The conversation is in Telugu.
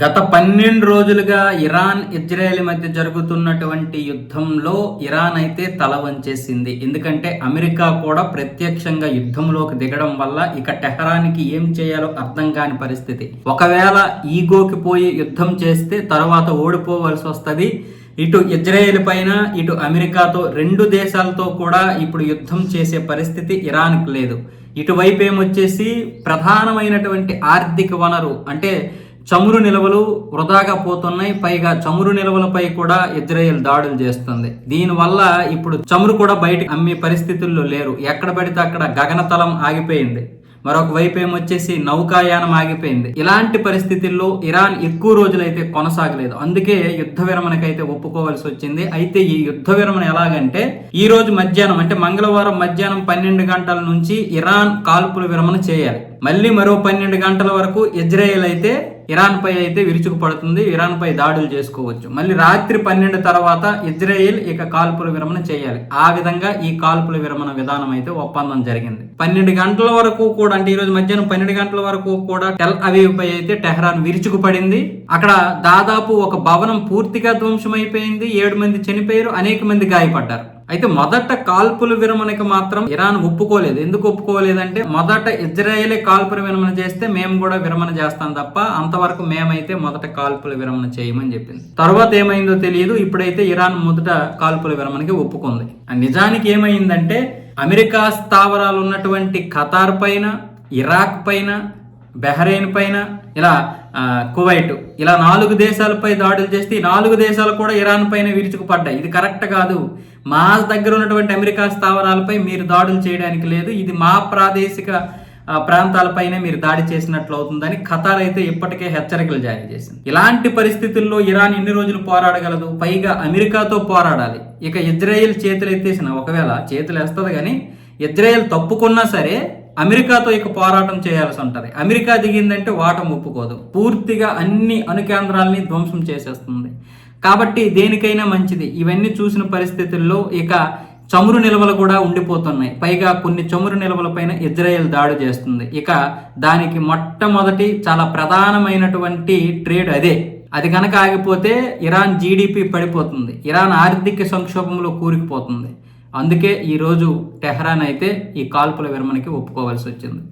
గత పన్నెండు రోజులుగా ఇరాన్ ఇజ్రాయెల్ మధ్య జరుగుతున్నటువంటి యుద్ధంలో ఇరాన్ అయితే తల వంచేసింది. ఎందుకంటే అమెరికా కూడా ప్రత్యక్షంగా యుద్ధంలోకి దిగడం వల్ల ఇక టెహరానికి ఏం చేయాలో అర్థం కాని పరిస్థితి. ఒకవేళ ఈగోకి పోయి యుద్ధం చేస్తే తర్వాత ఓడిపోవలసి వస్తుంది. ఇటు ఇజ్రాయెల్ పైన ఇటు అమెరికాతో రెండు దేశాలతో కూడా ఇప్పుడు యుద్ధం చేసే పరిస్థితి ఇరాన్కు లేదు. ఇటువైపు ఏమొచ్చేసి ప్రధానమైనటువంటి ఆర్థిక వనరు అంటే చమురు నిల్వలు వృధాగా పోతున్నాయి పైగా చమురు నిల్వలపై కూడా ఇజ్రాయెల్ దాడులు చేస్తుంది. దీనివల్ల ఇప్పుడు చమురు కూడా బయటకు అమ్మే పరిస్థితుల్లో లేరు. ఎక్కడ పడితే అక్కడ గగనతలం ఆగిపోయింది. మరొక వైపు ఏమొచ్చేసి నౌకాయానం ఆగిపోయింది. ఇలాంటి పరిస్థితుల్లో ఇరాన్ ఎక్కువ రోజులైతే కొనసాగలేదు. అందుకే యుద్ధ విరమణకైతే ఒప్పుకోవాల్సి వచ్చింది. అయితే ఈ యుద్ధ విరమణ ఎలాగంటే ఈ రోజు మధ్యాహ్నం అంటే మంగళవారం మధ్యాహ్నం పన్నెండు గంటల నుంచి ఇరాన్ కాల్పుల విరమణ చేయాలి. మళ్ళీ మరో పన్నెండు గంటల వరకు ఇజ్రాయెల్ అయితే ఇరాన్పై అయితే విరుచుకుపడుతుంది ఇరాన్పై దాడులు చేసుకోవచ్చు. మళ్ళీ రాత్రి పన్నెండు తర్వాత ఇజ్రాయెల్ ఇక కాల్పుల విరమణ చేయాలి. ఆ విధంగా ఈ కాల్పుల విరమణ విధానం అయితే ఒప్పందం జరిగింది. పన్నెండు గంటల వరకు కూడా అంటే ఈరోజు మధ్యాహ్నం పన్నెండు గంటల వరకు కూడా టెల్ అవీవ్ అయితే టెహరాన్ విరుచుకుపడింది. అక్కడ దాదాపు ఒక భవనం పూర్తిగా ధ్వంసమైపోయింది. ఏడు మంది చనిపోయారు అనేక మంది గాయపడ్డారు. అయితే మొదట కాల్పుల విరమణకి మాత్రం ఇరాన్ ఒప్పుకోలేదు. ఎందుకు ఒప్పుకోలేదంటే మొదట ఇజ్రాయేలే కాల్పుల విరమణ చేస్తే మేము కూడా విరమణ చేస్తాం తప్ప అంతవరకు మేమైతే మొదట కాల్పుల విరమణ చేయమని చెప్పింది. తర్వాత ఏమైందో తెలియదు. ఇప్పుడైతే ఇరాన్ మొదట కాల్పుల విరమణకి ఒప్పుకుంది. నిజానికి ఏమైందంటే అమెరికా స్థావరాలు ఉన్నటువంటి ఖతార్ పైన ఇరాక్ పైన బెహ్రెయిన్ పైన ఇలా కువైట్ ఇలా నాలుగు దేశాలపై దాడులు చేస్తే ఈ నాలుగు దేశాలు కూడా ఇరాన్ పైన విరుచుకుపడ్డాయి. ఇది కరెక్ట్ కాదు. మా దగ్గర ఉన్నటువంటి అమెరికా స్థావరాలపై మీరు దాడులు చేయడానికి లేదు. ఇది మా ప్రాదేశిక ప్రాంతాలపైనే మీరు దాడి చేసినట్లు అవుతుందని ఖతార్ అయితే ఇప్పటికే హెచ్చరికలు జారీ చేసింది. ఇలాంటి పరిస్థితుల్లో ఇరాన్ ఎన్ని రోజులు పోరాడగలదు? పైగా అమెరికాతో పోరాడాలి. ఇక ఇజ్రాయెల్ చేతులు ఎత్తేసిన ఒకవేళ చేతులు వేస్తుంది కానీ ఇజ్రాయెల్ తప్పుకున్నా సరే అమెరికాతో ఇక పోరాటం చేయాల్సి ఉంటుంది. అమెరికా దిగిందంటే వాటం ఒప్పుకోదు. పూర్తిగా అన్ని అణుకేంద్రాలని ధ్వంసం చేసేస్తుంది. కాబట్టి దేనికైనా మంచిది. ఇవన్నీ చూసిన పరిస్థితుల్లో ఇక చమురు నిల్వలు కూడా ఉండిపోతున్నాయి. పైగా కొన్ని చమురు నిల్వలపైన ఇజ్రాయెల్ దాడి చేస్తుంది. ఇక దానికి మొట్టమొదటి చాలా ప్రధానమైనటువంటి ట్రేడ్ అదే. అది కనుక ఆగిపోతే ఇరాన్ జీడిపి పడిపోతుంది. ఇరాన్ ఆర్థిక సంక్షోభంలో కూరుకుపోతుంది. అందుకే ఈరోజు టెహ్రాన్ అయితే ఈ కాల్పుల విరమణకి ఒప్పుకోవాల్సి వచ్చింది.